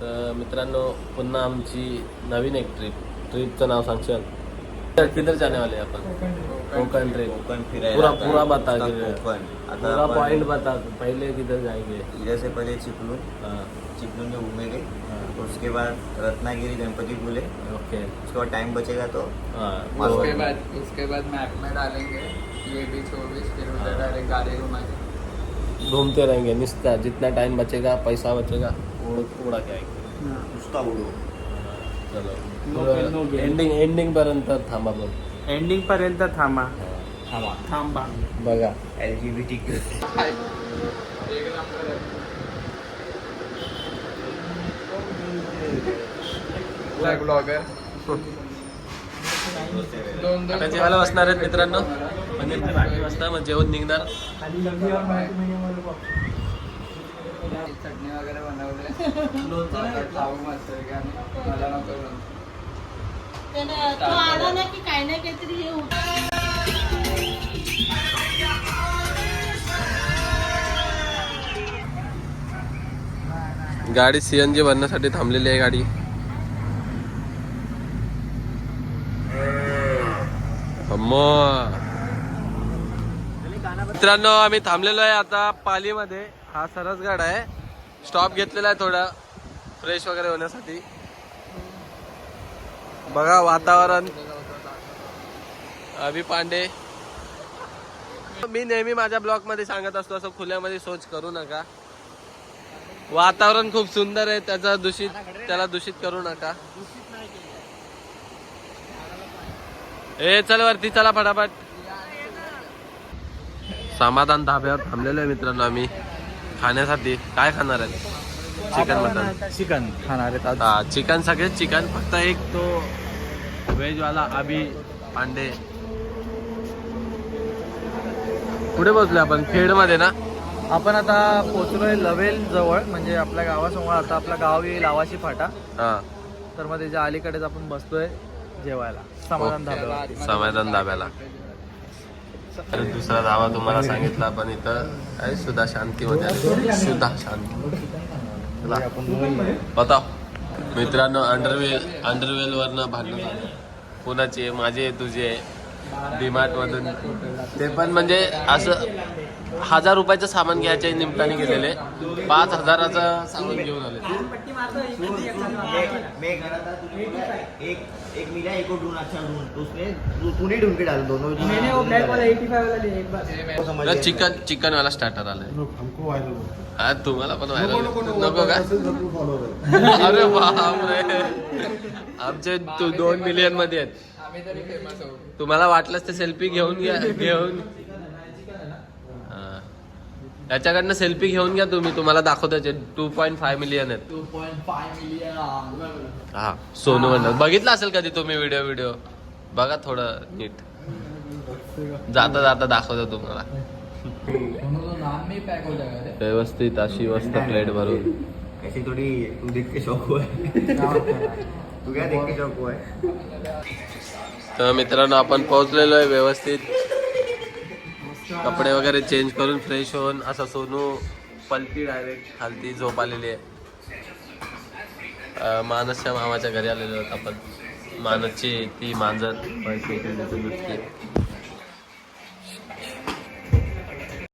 तर मित्रांनो पुन्हा आमची नवीन एक ट्रिप ट्रिपचं नाव सांगशाल? तर किधर जाने वाले अपन कोकण ट्रिप कोकण फिरायला पूरा आता- पूरा बता आता के कोकण. आता पूरा आपण पॉइंट बता पहले किधर जाएंगे इधर से पहले चिपलून हाँ. चिपलून में घूमेंगे हाँ. उसके बाद रत्नागिरी गणपति पुले. ओके. उसके बाद टाइम बचेगा तो. हाँ. उसके बाद उसके बाद मैप में डालेंगे. ये भी चौबीस फिर उधर डायरेक्ट गाड़ी घुमाएंगे घूमते रहेंगे निस्ता जितना टाइम बचेगा पैसा बचेगा उड़ उड़ा के आएंगे। उसका उडो। चलो। एंडिंग एंडिंग पर्यंत थांबा बघ एंडिंग पर्यंत थांबा थांबा बघा एल जी बी टी एक नंबर ब्लॉगर दोन जेवायला बसणार आहेत मित्रांनो. पनीर भाजी वाजता मग जेवण निघणार. चटणी वगैरे बनवले. आणि हे गाडी सीएनजी भरण्यासाठी थांबलेली आहे गाडी. अम्मा. मित्रांनो आम्ही थांबलेलो आहे आता पालीमध्ये. हा सरसगड आहे. स्टॉप घेतलेला आहे थोडा. फ्रेश वगैरे होण्यासाठी. बघा वातावरण. अभि पांडे. मी नेहमी माझ्या ब्लॉगमध्ये सांगत असतो असं खुल्यामध्ये सोच करू नका. वातावरण खूप सुंदर आहे त्याचा दूषित त्याला दूषित करू नका. ए चल वरती चला फटाफट. समाधान धाब्यावर थांबलेलो आहे मित्रांनो आम्ही. खाण्यासाठी काय खाणार आहे चिकन मटन चिकन खाणार आहेत आज. हा चिकन सगळे चिकन फक्त एक तो व्हेज वाला अभि पांडे कुठे बसलोय आपण? खेडमध्ये ना? आपण आता पोहोचलोय लवेल जवळ म्हणजे आपल्या गावासमोर. आता आपलं गाव येईल आवाशी फाटा. हा. तर मग त्याच्या अलीकडेच आपण बसतोय जेवायला. समाधान. धाब्यावर समाधान दाब्याला तर दुसरा धावा तुम्हाला सांगितला पण इथं काय सुधा शांती मध्ये सुधा शांती. चला. बताव मित्रांनो अंडरवेल अंडरवेल वरनं भांडण झालं. कोणाचे माझे तुझे मधून. ते पण म्हणजे असं हजार रुपयाचं सामान घ्यायच्या निमित्ताने गेलेले. पाच हजाराचं सामान घेऊन आले. मैं कह रहा था तुझे बोला, एक एक मिला एक को ढूंढ अच्छा ढूंढ तो उसने तू तूने ढूंढ के? डाल दोनों मैंने वो ब्लैक वाला 85 वाला तर चिकन चिकन वाला स्टार्टर आलाय हा तुम्हाला पण व्हायला नको का अरे बापरे. आमचे तू दोन मिलियनमध्ये आहेत. तुम्हाला वाटलंच ते सेल्फी घेऊन घ्या घेऊन. हा. त्याच्याकडनं सेल्फी घेऊन घ्या तुम्ही तुम्हाला दाखवतो टू पॉईंट फाय मिलियन आहेत. टू पॉईंट फाय मिलियन हा सोनू म्हणत बघितलं असेल कधी तुम्ही व्हिडिओ व्हिडिओ बघा थोडं नीट. जाता जाता दाखवतो तुम्हाला. नाम भी पैक हो जाएगा रे व्यवस्थित अशी मस्त प्लेट भरून. ऐसी थोड़ी तू देख के शौक तर मित्रांनो आपण पोहोचलेलो आहे व्यवस्थित. कपडे वगैरे चेंज करून फ्रेश होऊन असं सोनू पलटी डायरेक्ट खालती झोप आलेली आहे. मानसच्या मामाच्या घरी आलेलो आहोत आपण. मानसची ती मांजर पैसे